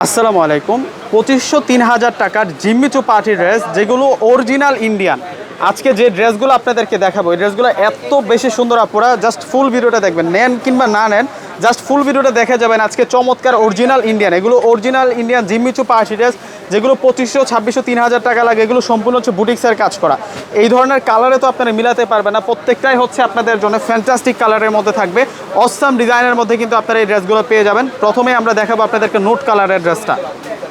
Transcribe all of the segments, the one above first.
আসসালামু আলাইকুম। পঁচিশশো তিন হাজার টাকার জিম্মিচু পার্টির ড্রেস যেগুলো অরিজিনাল ইন্ডিয়ান আজকে যে ড্রেসগুলো আপনাদেরকে দেখাবো, এই ড্রেসগুলো এত বেশি সুন্দর আপনারা জাস্ট ফুল ভিডিওটা দেখবেন। নেন কিংবা না নেন জাস্ট ফুল ভিডিওটা দেখে যাবেন আজকে চমৎকার অরিজিনাল ইন্ডিয়ান এগুলো original Indian Jimmy Choo party dress, যেগুলো পঁচিশশো, ছাব্বিশশো, তিন হাজার টাকা লাগে, এগুলো সম্পূর্ণ হচ্ছে বুটিক্সের কাজ করা। এই ধরনের কালারে তো আপনারা মিলাতে পারবেন না, প্রত্যেকটাই হচ্ছে আপনাদের জন্য ফ্যান্টাস্টিক কালারের মধ্যে থাকবে। অসাম ডিজাইনের মধ্যে কিন্তু আপনারা এই ড্রেসগুলো পেয়ে যাবেন। প্রথমে আমরা দেখাবো আপনাদেরকে নোট কালারের ড্রেসটা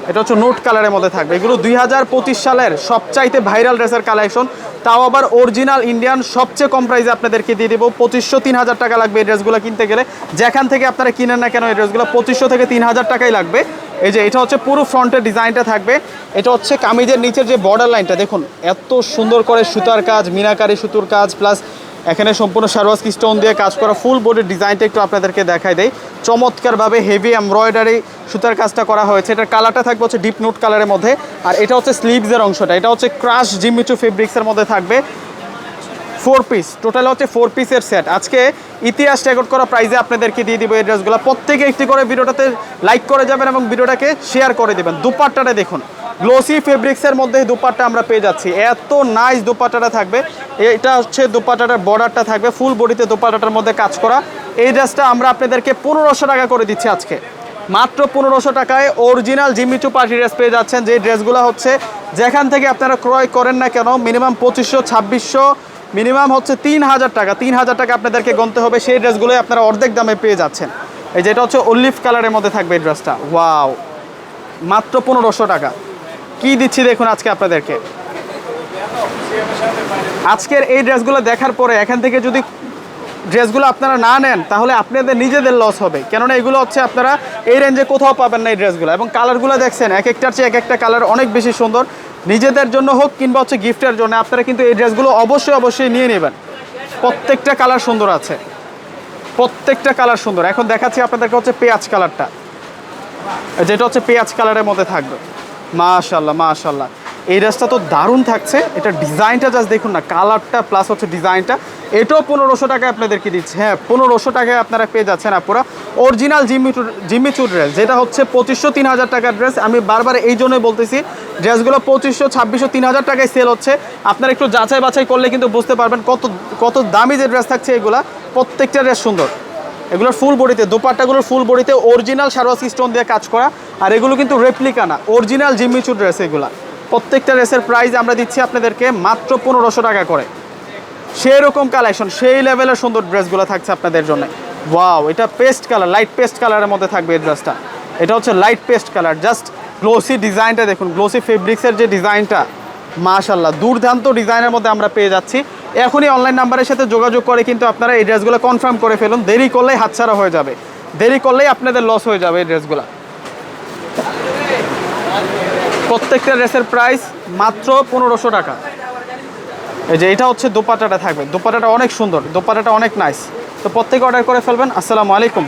এটা হচ্ছে নোট কালারের মধ্যে থাকবে। এগুলো দুই হাজার পঁচিশ সালের সবচাইতে ভাইরাল ড্রেসের কালেকশন। তাও আবার অরিজিনাল ইন্ডিয়ান সবচেয়ে কম প্রাইসে আপনাদেরকে দিয়ে দেবো। পঁচিশশো তিন হাজার টাকা লাগবে এই ড্রেসগুলো কিনতে গেলে। যেখান থেকে আপনারা কিনেন না কেন এই ড্রেসগুলো পঁচিশশো থেকে তিন হাজার টাকাই লাগবে। এই যে এটা হচ্ছে পুরো ফ্রন্টের ডিজাইনটা থাকবে। এটা হচ্ছে কামিজের নিচের যে বর্ডার লাইনটা দেখুন, এত সুন্দর করে সুতার কাজ, মিনাকারি সুতোর কাজ প্লাস এখানে সম্পূর্ণ সারোয়াজ স্টোন দিয়ে কাজ করা ফুল বডির ডিজাইনটা একটু আপনাদেরকে দেখাই দেয় চমৎকারভাবে হেভি এমব্রয়ডারি সুতার কাজটা করা হয়েছে। এটার কালারটা থাকবে হচ্ছে ডিপ নোট কালারের মধ্যে। আর এটা হচ্ছে স্লিভসের অংশটা। এটা হচ্ছে ক্রাশ জিমিচু ফেব্রিক্সের মধ্যে থাকবে। ফোর পিস টোটাল হচ্ছে ফোর পিসের সেট আজকে ইতিহাস রেকর্ড করা প্রাইজে আপনাদেরকে দিয়ে দিব এই ড্রেসগুলো প্রত্যেকে একটি করে ভিডিওটাতে লাইক করে যাবেন এবং ভিডিওটাকে শেয়ার করে দেবেন। দুপাট্টাটা দেখুন। গ্লোসি ফেব্রিক্সের মধ্যে দুপাট্টা আমরা পেয়ে যাচ্ছি। এত নাইস দুপাট্টাটা থাকবে। এটা হচ্ছে দুপাট্টাটার বর্ডারটা থাকবে ফুল বডিতে দুপাট্টাটার মধ্যে কাজ করা। এই ড্রেসটা আমরা আপনাদেরকে পনেরোশো টাকা করে দিচ্ছি আজকে। মাত্র পনেরোশো টাকায় অরিজিনাল জিমিচু পার্টি ড্রেস পেয়ে যাচ্ছেন। যে ড্রেসগুলো হচ্ছে, যেখান থেকে আপনারা ক্রয় করেন না কেন মিনিমাম পঁচিশশো, ছাব্বিশশো মিনিমাম হচ্ছে তিন হাজার টাকা। তিন হাজার টাকা আপনাদেরকে গনতে হবে, সেই ড্রেসগুলোই আপনারা অর্ধেক দামে পেয়ে যাচ্ছেন। এই যেটা হচ্ছে অলিভ কালারের মধ্যে থাকবে এই ড্রেসটা ওয়াও মাত্র পনেরোশো টাকা। কি দিচ্ছি দেখুন আজকে আপনাদেরকে। আজকের এই ড্রেসগুলো দেখার পরে এখান থেকে যদি ড্রেসগুলো আপনারা না নেন, তাহলে আপনাদের নিজেদের লস হবে। কেননা এগুলো হচ্ছে আপনারা এই রেঞ্জে কোথাও পাবেন না এই ড্রেসগুলো। এবং কালারগুলো দেখছেন, এক একটার চেয়ে এক একটা কালার অনেক বেশি সুন্দর। নিজেদের জন্য হোক কিংবা হচ্ছে গিফটের জন্য আপনারা কিন্তু এই ড্রেসগুলো অবশ্যই অবশ্যই নিয়ে নেবেন। প্রত্যেকটা কালার সুন্দর আছে। প্রত্যেকটা কালার সুন্দর। এখন দেখাচ্ছি আপনাদেরকে হচ্ছে পেঁয়াজ কালারটা। যেটা হচ্ছে পেঁয়াজ কালারের মধ্যে থাকবে। মাশাল্লাহ মাশাল্লাহ এই ড্রেসটা তো দারুণ থাকছে। এটা ডিজাইনটা জাস্ট দেখুন না, কালারটা প্লাস হচ্ছে ডিজাইনটা। এটাও পনেরোশো টাকায় আপনাদেরকে দিচ্ছে। হ্যাঁ পনেরোশো টাকায় আপনারা পেয়ে যাচ্ছেন আপুরা। অরিজিনাল জিম্মিচু জিম্মিচু ড্রেস যেটা হচ্ছে পঁচিশশো তিন হাজার টাকার ড্রেস আমি বারবার এই জন্যই বলতেছি ড্রেসগুলো পঁচিশশো, ছাব্বিশশো, তিন হাজার টাকায় সেল হচ্ছে। আপনারা একটু যাচাই বাছাই করলে কিন্তু বুঝতে পারবেন কত কত দামি যে ড্রেস থাকছে এগুলা। প্রত্যেকটা ড্রেস সুন্দর। এগুলোর ফুল বডিতে দোপাট্টাগুলোর ফুল বডিতে অরিজিনাল সারোয়াসি স্টোন দিয়ে কাজ করা। আর এগুলো কিন্তু রেপ্লিকা না অরিজিনাল জিম্মিচু ড্রেস এগুলা। প্রত্যেকটা ড্রেসের প্রাইস আমরা দিচ্ছি আপনাদেরকে মাত্র পনেরোশো টাকা করে। সেই রকম কালেকশন সেই লেভেলের সুন্দর ড্রেসগুলো থাকছে আপনাদের জন্য। ওয়াও এটা পেস্ট কালার লাইট পেস্ট কালারের মধ্যে থাকবে এই ড্রেসটা এটা হচ্ছে light paste colour just glossy ডিজাইনটা দেখুন গ্লোসি ফেব্রিক্সের যে ডিজাইনটা মাশাল্লাহ দুর্দান্ত ডিজাইনের মধ্যে আমরা পেয়ে যাচ্ছি। এখনই অনলাইন নাম্বারের সাথে যোগাযোগ করে কিন্তু আপনারা এই ড্রেসগুলো কনফার্ম করে ফেলুন। দেরি করলেই হাতছাড়া হয়ে যাবে। দেরি করলেই আপনাদের লস হয়ে যাবে এই ড্রেসগুলো। প্রত্যেকটা ড্রেসের প্রাইস মাত্র পনেরোশো টাকা। এই যে এটা হচ্ছে দোপাটাটা থাকবে। দোপাটাটা অনেক সুন্দর দোপাটাটা অনেক নাইস তো প্রত্যেকে অর্ডার করে ফেলবেন। আসসালামু আলাইকুম।